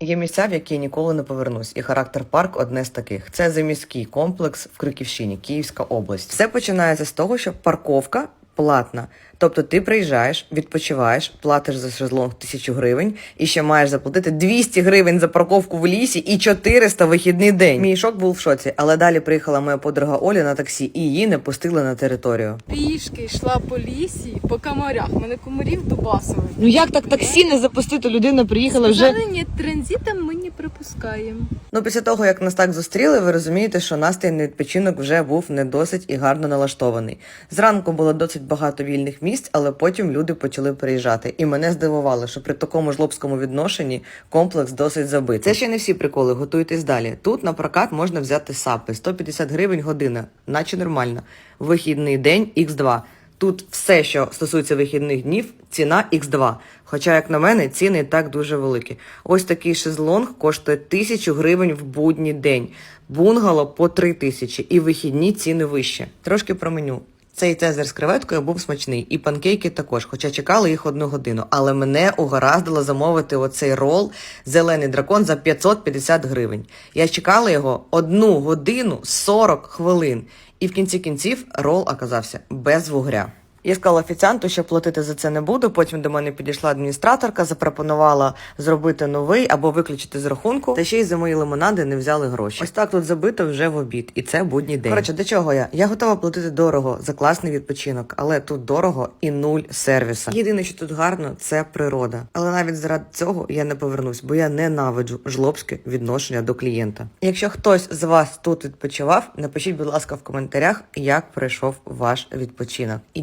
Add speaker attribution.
Speaker 1: Є місця, в які я ніколи не повернусь, і характер парк одне з таких. Це заміський комплекс в Криківщині, Київська область. Все починається з того, що парковка платна. Тобто ти приїжджаєш, відпочиваєш, платиш за шезлонг тисячу гривень і ще маєш заплатити 200 гривень за парковку в лісі і 400 вихідний день. Мій шок був в шоці, але далі приїхала моя подруга Оля на таксі, і її не пустили на територію.
Speaker 2: Пішки йшла по лісі, по комарях. Мене комарів дубасили.
Speaker 1: Ну як так таксі не запустити? Людина приїхала
Speaker 2: Сказали, ні, транзитом ми не пропускаємо.
Speaker 1: Ну, після того, як нас так зустріли, ви розумієте, що настрій на відпочинок вже був не досить і гарно налаштований. Зранку було досить багато вільних місць, але потім люди почали приїжджати. І мене здивувало, що при такому жлобському відношенні комплекс досить забитий. Це ще не всі приколи, готуйтесь далі. Тут на прокат можна взяти сапи 150 гривень година, наче нормально. Вихідний день Х2. Тут все, що стосується вихідних днів, ціна Х2. Хоча, як на мене, ціни і так дуже великі. Ось такий шезлонг коштує тисячу гривень в будній день, бунгало по три тисячі і вихідні ціни вище. Трошки про меню. Цей цезар з креветкою був смачний, і панкейки також, хоча чекали їх одну годину. Але мене угораздило замовити оцей рол зелений дракон за 550 гривень. Я чекала його одну годину 40 хвилин. І в кінці кінців рол оказався без вугря. Я сказала офіціанту, що платити за це не буду. Потім до мене підійшла адміністраторка, запропонувала зробити новий або виключити з рахунку. Та ще й за мої лимонади не взяли гроші. Ось так тут забито вже в обід, і це будній день. Коротше, до чого я? Я готова платити дорого за класний відпочинок, але тут дорого і нуль сервіса. Єдине, що тут гарно, це природа. Але навіть заради цього я не повернусь, бо я ненавиджу жлобське відношення до клієнта. Якщо хтось з вас тут відпочивав, напишіть, будь ласка, в коментарях, як пройшов ваш відпочинок. І